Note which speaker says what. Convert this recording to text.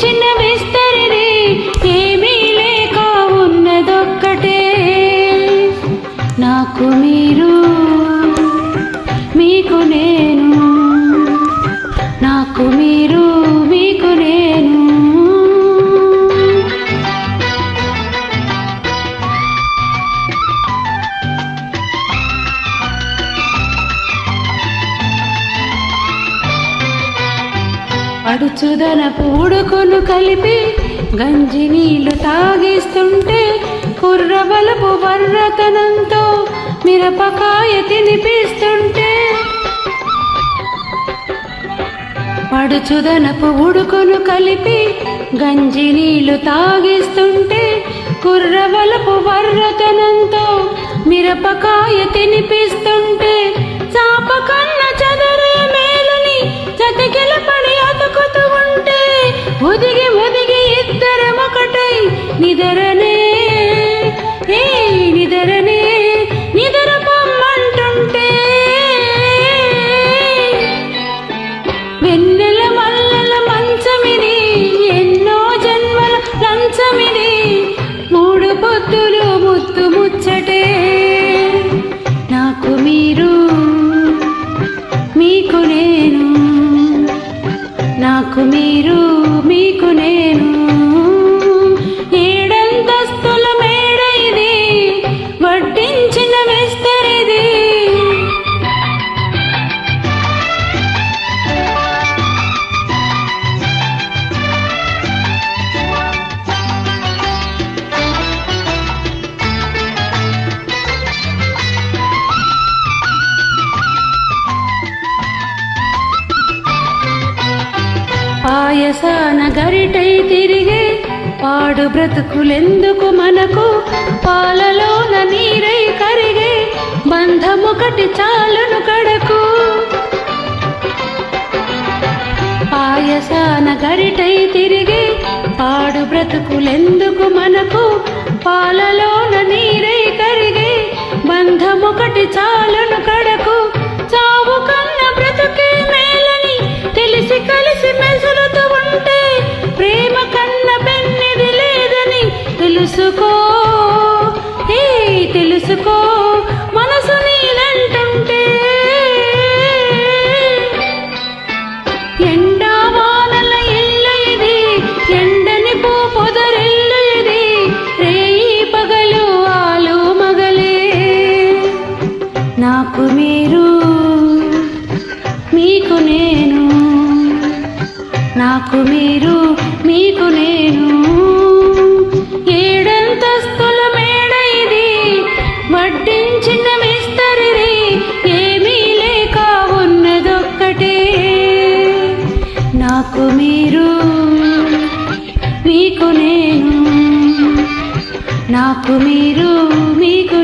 Speaker 1: చిన్న విస్తరిది ఏమీ లేక ఉన్నదొక్కటే. నాకు మీరు పడుచుదన ఉడుకును కలిపి గంజి నీళ్ళు తాగిస్తుంటే కుర్రబలపు వర్రతనంతో మిరపకాయ తినిపిస్తుంటే. పడుచుదనపు ఉడుకును కలిపి గంజి నీళ్ళు తాగిస్తుంటే కుర్రబలపు వర్రతనంతో మిరపకాయ తినిపిస్తు ముద్దులు ముద్దు ముత్తు ముచ్చటే. నాకు మీరు మీకు నేను నాకు మీరు మీకు నేను. పాయసాన గరిటై తిరిగే పాడు బ్రతుకులెందుకు మనకు? పాలలోన నీరై కరిగే బంధముకటి చాలును కడకు. పాయసాన గరిటై తిరిగే పాడు బ్రతుకులెందుకు మనకు? పాలలోన నీరై కరిగే బంధముకటి చాలు చేసుకో మనసు నీలంటుంటే ఎండా వానల ఇల్లు ఇది ఎండని పో పొదరిల్లు ఇది రేయి పగలు ఆలు మగలే. నాకు మీరు మీకు నేను నాకు మీరు. చిన్న విస్తరిది ఏమీ లేక ఉన్నదొక్కటే. నాకు మీరు మీకు నేను నాకు మీరు మీకు